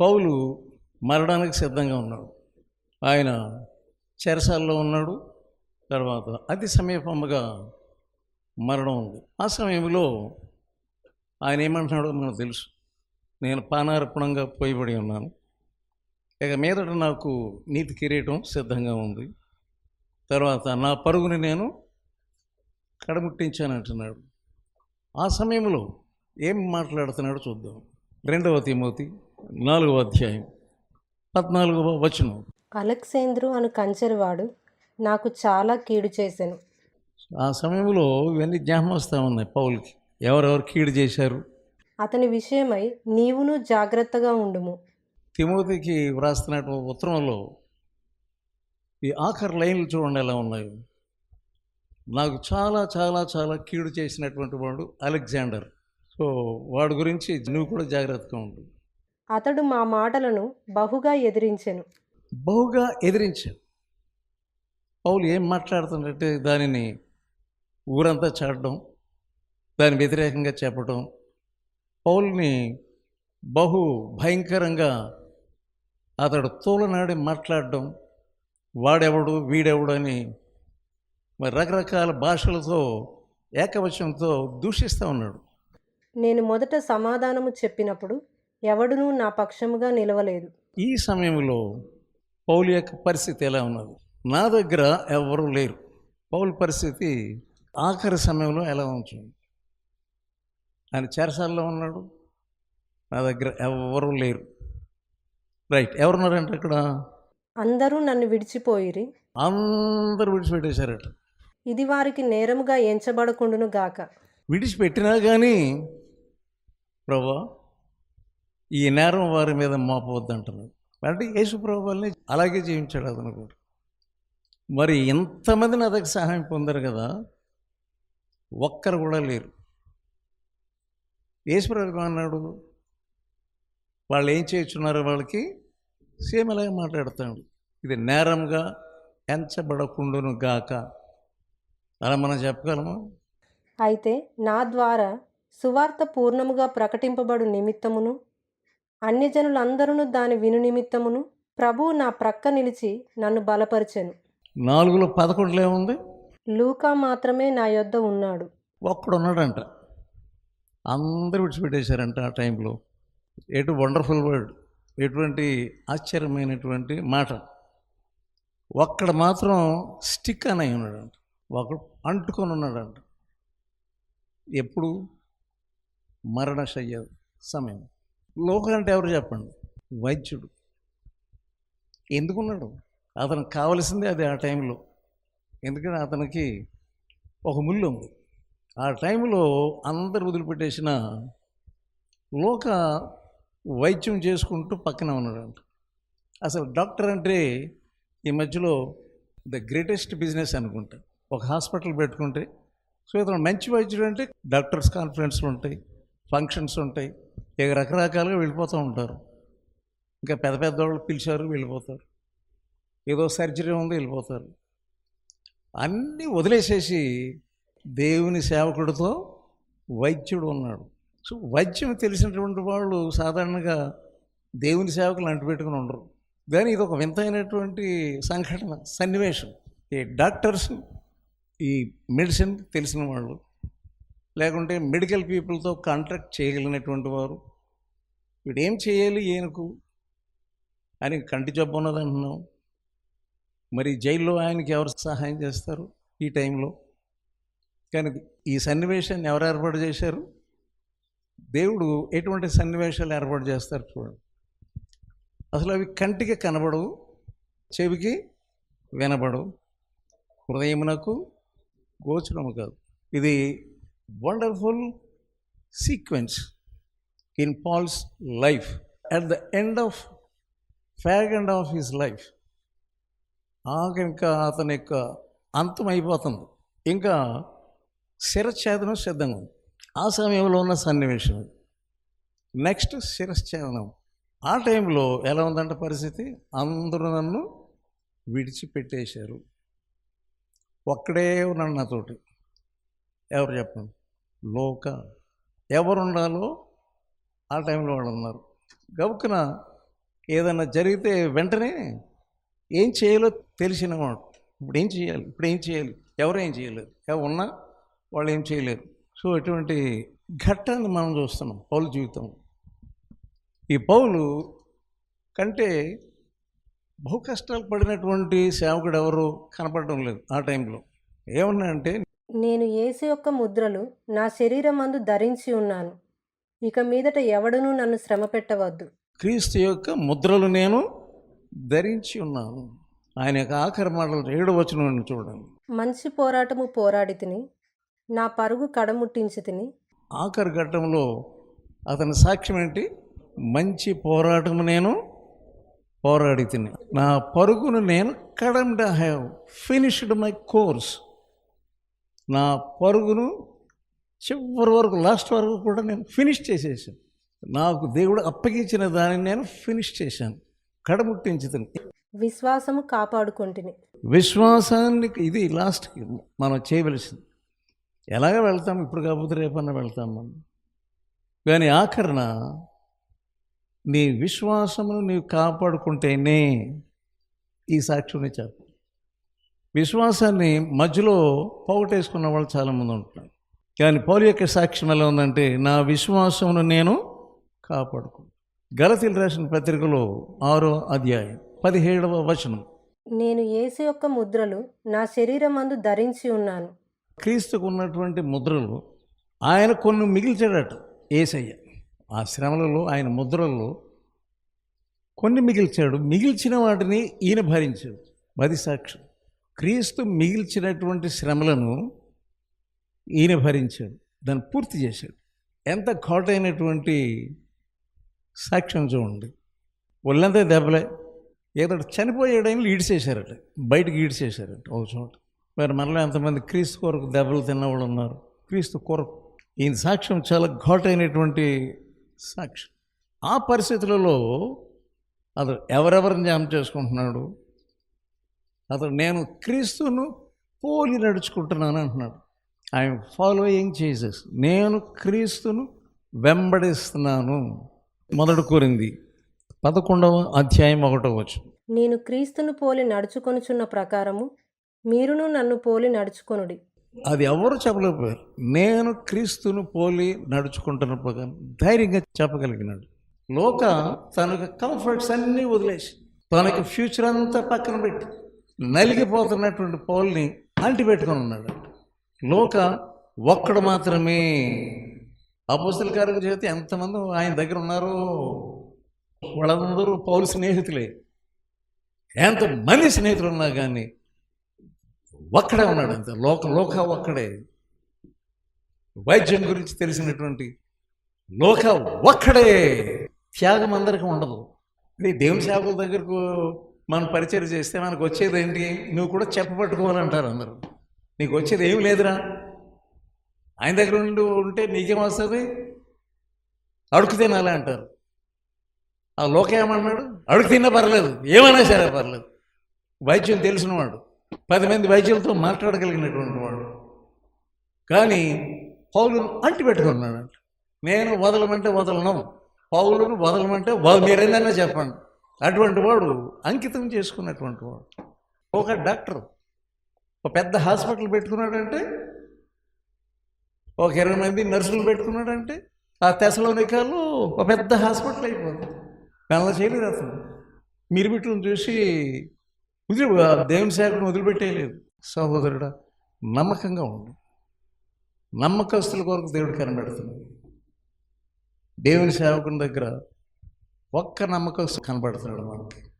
పౌలు మరణానికి సిద్ధంగా ఉన్నాడు. ఆయన చెరసాల్లో ఉన్నాడు. తర్వాత అతి సమీపముగా మరణం ఉంది. ఆ సమయంలో ఆయన ఏమంటున్నాడో మనకు తెలుసు. నేను పానార్పణంగా పోయిబడి ఉన్నాను. ఇక మీదట నాకు నీతి కిరీటం సిద్ధంగా ఉంది. తర్వాత నా పరుగుని నేను కడముట్టించానంటున్నాడు ఆ సమయంలో ఏం మాట్లాడుతున్నాడో చూద్దాం. రెండవ తిమోతి నాలుగవ అధ్యాయం. పద్నాలుగవ వచనం. అలెక్సేంద్రు అను కంచెరవాడు నాకు చాలా కీడు చేసెను. ఆ సమయంలో ఇవన్నీ జ్ఞాపకం వస్తూ ఉన్నాయి పౌలకి. ఎవరెవరు కీడు చేశారు? అతని విషయమై నీవును జాగ్రత్తగా ఉండుము. తిమోతికి వ్రాస్తున్నటువంటి ఉత్తరంలో ఈ ఆఖరి లైన్లు చూడండి ఎలా ఉన్నాయి. నాకు చాలా చాలా చాలా కీడు చేసినటువంటి వాడు అలెగ్జాండర్ సో వాడి గురించి నువ్వు కూడా జాగ్రత్తగా ఉండు. అతడు మా మాటలను బహుగా ఎదిరించెను. బహుగా ఎదిరించాడు పౌలు ఏం మాట్లాడుతుందంటే దానిని ఊరంతా చాటడం దాని వ్యతిరేకంగా చెప్పడం పౌల్ని బహు భయంకరంగా అతడు తోలనాడి మాట్లాడడం వాడెవడు వీడెవడు అని మరి రకరకాల భాషలతో ఏకవచనంతో దూషిస్తూ ఉన్నాడు. నేను మొదట సమాధానము చెప్పినప్పుడు ఎవడునూ నా పక్షముగా నిలవలేదు. ఈ సమయంలో పౌలు యొక్క పరిస్థితి ఎలా ఉన్నది? నా దగ్గర ఎవరు లేరు. పౌలు పరిస్థితి ఆఖరి సమయంలో ఎలా ఉంటుంది ఆయన చెరసాల్లో ఉన్నాడు. నా దగ్గర ఎవరు లేరు. రైట్ ఎవరున్నారంటే అక్కడ అందరూ నన్ను విడిచిపోయిరి. అందరూ విడిచిపెట్టేశారట. ఇది వారికి నేరముగా ఎంచబడకుండును గాక. విడిచిపెట్టినా కానీ ప్రభా ఈ నేరం వారి మీద మోపవద్దు అంటున్నాడు అంటే యేసు ప్రభుల్ని అలాగే జీవించాడు అతను కూడా. మరి ఎంతమంది నా దగ్గర సహాయం పొందరు కదా ఒక్కరు కూడా లేరు. యేసు ప్రభు అన్నాడు వాళ్ళు ఏం చేస్తున్నారు వాళ్ళకి? సేమ్ అలాగే మాట్లాడుతాడు ఇది నేరంగా ఎంచబడకుండును గాక. అలా మనం చెప్పగలము? అయితే నా ద్వారా సువార్త పూర్ణముగా ప్రకటింపబడు నిమిత్తమును అన్యజనులందరూ దాని విను నిమిత్తమును ప్రభువు నా ప్రక్క నిలిచి నన్ను బలపరిచెను. నాలుగులో పదకొండులో ఏముంది? లూకా మాత్రమే నా యొద్ద ఉన్నాడు. ఒక్కడు ఉన్నాడంట అందరూ విడిచిపెట్టేశారంట ఆ టైంలో. ఎటు వండర్ఫుల్ వర్డ్ ఎటువంటి ఆశ్చర్యమైనటువంటి మాట. ఒక్కడ మాత్రం స్టిక్ అని అయి ఉన్నాడంట ఒకడు అంటుకొని ఉన్నాడంట ఎప్పుడు? మరణశయ్య సమయం. లోకం అంటే ఎవరు చెప్పండి? వైద్యుడు. ఎందుకున్నాడు? అతనికి కావలసింది అది ఆ టైంలో. ఎందుకంటే అతనికి ఒక ముళ్ళు ఉంది. ఆ టైంలో అందరు వదిలిపెట్టేసిన లోక వైద్యం చేసుకుంటూ పక్కన ఉన్నాడంట. అసలు డాక్టర్ అంటే ఈ మధ్యలో ద గ్రేటెస్ట్ బిజినెస్ అనుకుంటా. ఒక హాస్పిటల్ పెట్టుకుంటే. సో ఇతను మంచి వైద్యుడు అంటే డాక్టర్స్ కాన్ఫరెన్స్లు ఉంటాయి ఫంక్షన్స్ ఉంటాయి. ఇక రకరకాలుగా వెళ్ళిపోతూ ఉంటారు. ఇంకా పెద్ద పెద్ద వాళ్ళు పిలిచారు వెళ్ళిపోతారు. ఏదో సర్జరీ ఉంది వెళ్ళిపోతారు. అన్నీ వదిలేసేసి దేవుని సేవకుడితో వైద్యుడు ఉన్నాడు. సో వైద్యం తెలిసినటువంటి వాళ్ళు సాధారణంగా దేవుని సేవకులు అంటుపెట్టుకుని ఉండరు. కానీ ఇది ఒక వింతైనటువంటి సంఘటన సన్నివేశం. ఈ డాక్టర్స్ ఈ మెడిసిన్ తెలిసిన వాళ్ళు లేకుంటే మెడికల్ పీపుల్తో కాంట్రాక్ట్ చేయగలిగినటువంటి వారు. వీడేం చేయాలి ఈయనకు? ఆయన కంటి జబ్బు ఉన్నదంటున్నాం మరి జైల్లో ఆయనకి ఎవరు సహాయం చేస్తారు ఈ టైంలో? కానీ ఈ సన్నివేశాన్ని ఎవరు ఏర్పాటు చేశారు? దేవుడు ఎటువంటి సన్నివేశాలు ఏర్పాటు చేస్తారు చూడండి. అసలు అవి కంటికి కనబడవు చెవికి వినబడవు. హృదయమునకు గోచరము కాదు. ఇది wonderful sequence in Paul's life at the end of fag and of his life ఆగ ఇంకా అతని యొక్క అంతం అయిపోతుంది. ఇంకా శిరఛేదనం సిద్ధంగా ఉంది. ఆ సమయంలో ఉన్న సన్నివేశం నెక్స్ట్ శిరఛేదనం. ఆ టైంలో ఎలా ఉందంటే పరిస్థితి? అందరూ నన్ను విడిచిపెట్టేశారు. ఒక్కడే ఉన్నాడు నాతోటి. ఎవరు చెప్పండి లోక. ఎవరు ఉండాలో ఆ టైంలో వాళ్ళు ఉన్నారు గబుక్కున ఏదైనా జరిగితే వెంటనే ఏం చేయాలో తెలిసినవాడు ఇప్పుడు ఏం చేయాలి? ఇప్పుడు ఏం చేయాలి? ఎవరు ఏం చేయలేరు ఎవరు ఉన్నా వాళ్ళు ఏం చేయలేరు. సో ఎటువంటి ఘట్టాన్ని మనం చూస్తున్నాం పౌలు జీవితం ఈ పౌలు కంటే బహు కష్టాలు పడినటువంటి సేవకుడు ఎవరు కనపడడం లేదు ఆ టైంలో. ఏమన్నాయంటే నేను యేసు యొక్క ముద్రలు నా శరీరమందు ధరించి ఉన్నాను. ఇక మీదట ఎవడునూ నన్ను శ్రమ పెట్టవద్దు క్రీస్తు యొక్క ముద్రలు నేను ధరించి ఉన్నాను. ఆయన యొక్క ఆఖరి మాటలు ఏడు వచనం చూడండి. మంచి పోరాటము పోరాడి తిని నా పరుగు కడముట్టించి తిని ఆఖరి ఘట్టంలో అతని సాక్ష్యం ఏంటి? మంచి పోరాటం నేను పోరాడి తిని నా పరుగును నేను కడమ్డ్ హ్యావ్ ఫినిష్డ్ మై కోర్స్ నా పరుగును చివరి వరకు లాస్ట్ వరకు కూడా నేను ఫినిష్ చేసేసాను. నాకు దేవుడు అప్పగించిన దానిని నేను ఫినిష్ చేశాను. కడముట్టించుతాను. విశ్వాసము కాపాడుకొంటిని. విశ్వాసానికి ఇది లాస్ట్కి మనం చేయవలసింది. ఎలాగ వెళ్తాం? ఇప్పుడు కాకపోతే రేపన్నా వెళ్తాం మనం. కానీ ఆఖరణ నీ విశ్వాసమును నీవు కాపాడుకుంటేనే ఈ సాక్ష్యం చెప్పు విశ్వాసాన్ని మధ్యలో పోగొట్టేసుకున్న వాళ్ళు చాలామంది ఉంటున్నారు. కానీ పౌలు యొక్క సాక్ష్యం ఎలా ఉందంటే నా విశ్వాసమును నేను కాపాడుకుంటాను గలతీలు రాసిన పత్రికలో ఆరో అధ్యాయం పదిహేడవ వచనం. నేను యేసు యొక్క ముద్రలు నా శరీరమందు ధరించి ఉన్నాను. క్రీస్తుకు ఉన్నటువంటి ముద్రలు ఆయన కొన్ని మిగిల్చాడట ఏసయ్య. ఆ శ్రమలలో ఆయన ముద్రల్లో కొన్ని మిగిల్చాడు. మిగిల్చిన వాటిని ఈయన భరించాడు. అది సాక్ష్యం. క్రీస్తు మిగిల్చినటువంటి శ్రమలను ఈయన భరించాడు. దాన్ని పూర్తి చేశాడు. ఎంత ఘాటైనటువంటి సాక్ష్యం చూడండి. ఒళ్ళంతా దెబ్బలే. ఏదో చనిపోయాడని ఈడ్చేశారట. బయటకు ఈడ్చేశారట ఒక చోట. మరి మనలో ఎంతమంది క్రీస్తు కొరకు దెబ్బలు తిన్నవాళ్ళు ఉన్నారు? క్రీస్తు కొరకు. ఈయన సాక్ష్యం చాలా ఘాటైనటువంటి సాక్ష్యం. ఆ పరిస్థితులలో అతడు ఎవరెవరిని జ్ఞాపం చేసుకుంటున్నాడు? అతడు నేను క్రీస్తును పోలి నడుచుకుంటున్నాను అంటున్నాడు. I'm following Jesus. నేను క్రీస్తును వెంబడిస్తున్నాను. మొదటి కోరింది పదకొండవ అధ్యాయం ఒకటో వచ్చు నేను క్రీస్తును పోలి నడుచుకొనుచున్న ప్రకారము మీరును నన్ను పోలి నడుచుకొనుడి. అది ఎవరు చెప్పలేకపోయారు? నేను క్రీస్తును పోలి నడుచుకుంటున్న ప్రకారం. ధైర్యంగా చెప్పగలిగినాడు. లోక తనకు కంఫర్ట్స్ అన్నీ వదిలేసి తనకి ఫ్యూచర్ అంతా పక్కన పెట్టి నలిగిపోతున్నటువంటి పౌల్ని అంటిపెట్టుకొని ఉన్నాడు. లోక ఒక్కడు మాత్రమే. అపోస్తుల గారి చేతి ఎంతమంది ఆయన దగ్గర ఉన్నారో వాళ్ళందరూ పౌలు స్నేహితులే. ఎంతమంది స్నేహితులు ఉన్నా కానీ ఒక్కడే ఉన్నాడు అంతే. లోక లోక ఒక్కడే. వైద్యం గురించి తెలిసినటువంటి లోక ఒక్కడే. త్యాగం అందరికీ ఉండదు. ఇది దేవుని సేవకుల దగ్గరకు మనం పరిచయం చేస్తే మనకు వచ్చేది ఏంటి? నువ్వు కూడా చెప్పబట్టుకోవాలంటారు అందరూ. నీకు వచ్చేది ఏం లేదురా. ఆయన దగ్గర ఉండి ఉంటే నీకేం వస్తుంది? అడుగు తినాలి అంటారు. ఆ లోక ఏమన్నాడు? అడుగు తిన్నా పర్లేదు ఏమైనా సరే పర్లేదు. వైద్యం తెలిసినవాడు పది మంది వైద్యులతో మాట్లాడగలిగినటువంటి వాడు. కానీ పౌలును అంటి పెట్టుకున్నాడు నేను వదలమంటే వదలను పౌలును వదలమంటే మీరు మీరేదైనా చెప్పండి. అటువంటి వాడు అంకితం చేసుకున్నటువంటి వాడు. ఒక డాక్టర్ ఒక పెద్ద హాస్పిటల్ పెట్టుకున్నాడంటే ఒక ఇరవై మంది నర్సులు పెట్టుకున్నాడంటే ఆ తెసలోనికాలు ఒక పెద్ద హాస్పిటల్ అయిపోతుంది అలా చేయలేదు అతను. మీరు బిడ్డలను చూసి వదిలి దేవుని సేవకుని వదిలిపెట్టేయలేదు. సహోదరుడా నమ్మకంగా ఉండు. నమ్మకస్తుల కొరకు దేవుడు కనబెడుతున్నాడు. దేవుని సేవకుని దగ్గర ఒక్క నమ్మకం కనబడుతున్నాడు మనకి.